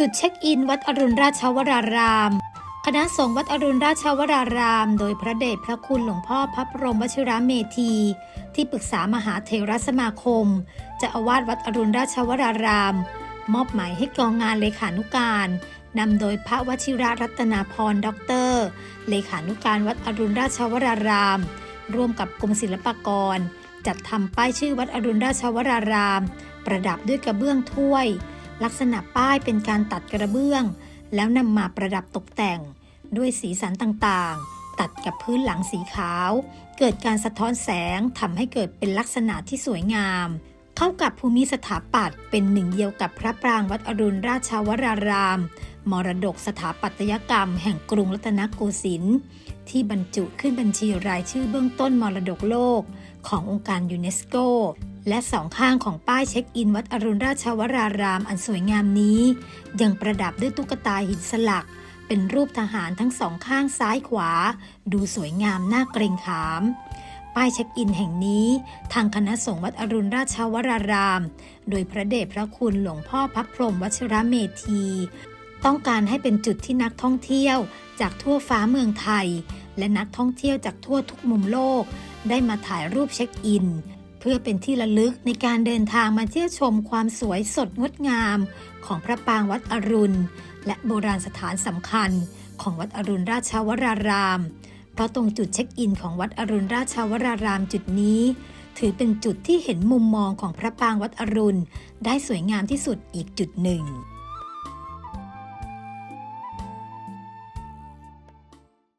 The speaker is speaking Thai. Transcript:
จุดเช็คอินวัดอรุณราชวราราม คณะสงฆ์วัดอรุณราชวราราม โดยพระเดชพระคุณหลวงพ่อพระบรมวชิรเมธี ที่ปรึกษามหาเทรสมาคมจะอาวาสวัดอรุณราชวราราม มอบหมายให้กองงานเลขานุการนำโดยพระวชิระรัตนาพรด็อกเตอร์ เลขานุการวัดอรุณราชวราราม ร่วมกับกรมศิลปากร จัดทำป้ายชื่อวัดอรุณราชวราราม ประดับด้วยกระเบื้องถ้วย ลักษณะป้ายเป็นการตัดกระเบื้อง แล้วนำมาประดับตกแต่ง ด้วยสีสันต่างๆ ตัดกับพื้นหลังสีขาว เกิดการสะท้อนแสงทำให้เกิดเป็นลักษณะที่สวยงาม เข้ากับภูมิสถาปัตย์เป็นหนึ่งเดียวกับพระปรางวัดอรุณราชวราราม มรดกสถาปัตยกรรมแห่งกรุงรัตนโกสินทร์ที่บรรจุขึ้นบัญชีรายชื่อเบื้องต้นมรดกโลก ขององค์การยูเนสโก และสองข้างของป้ายเช็คอินวัดอรุณราชวรารามอันสวยงามนี้ ยังประดับด้วยตุ๊กตาหินสลัก เป็นรูปทหารทั้งสองข้างซ้ายขวา ดูสวยงามน่าเกรงขาม ป้ายเช็คอินแห่งนี้ ทางคณะสงฆ์วัดอรุณราชวราราม โดยพระเดชพระคุณหลวงพ่อพระพรหมวชิระเมธี ต้องการให้เป็นจุดที่นักท่องเที่ยว จากทั่วฟ้าเมืองไทย และนักท่องเที่ยวจากทั่วทุกมุมโลก ได้มาถ่ายรูปเช็คอิน พื่อเป็นที่ระลึกในการเดินทางมาเที่ยวชมความสวยสดงดงาม ของพระปางวัดอรุณ และโบราณสถานสำคัญ ของวัดอรุณราชวราราม เพราะตรงจุดเช็คอินของวัดอรุณราชวรารามจุดนี้ ถือเป็นจุดที่เห็นมุมมองของพระปางวัดอรุณ ได้สวยงามที่สุดอีกจุดหนึ่ง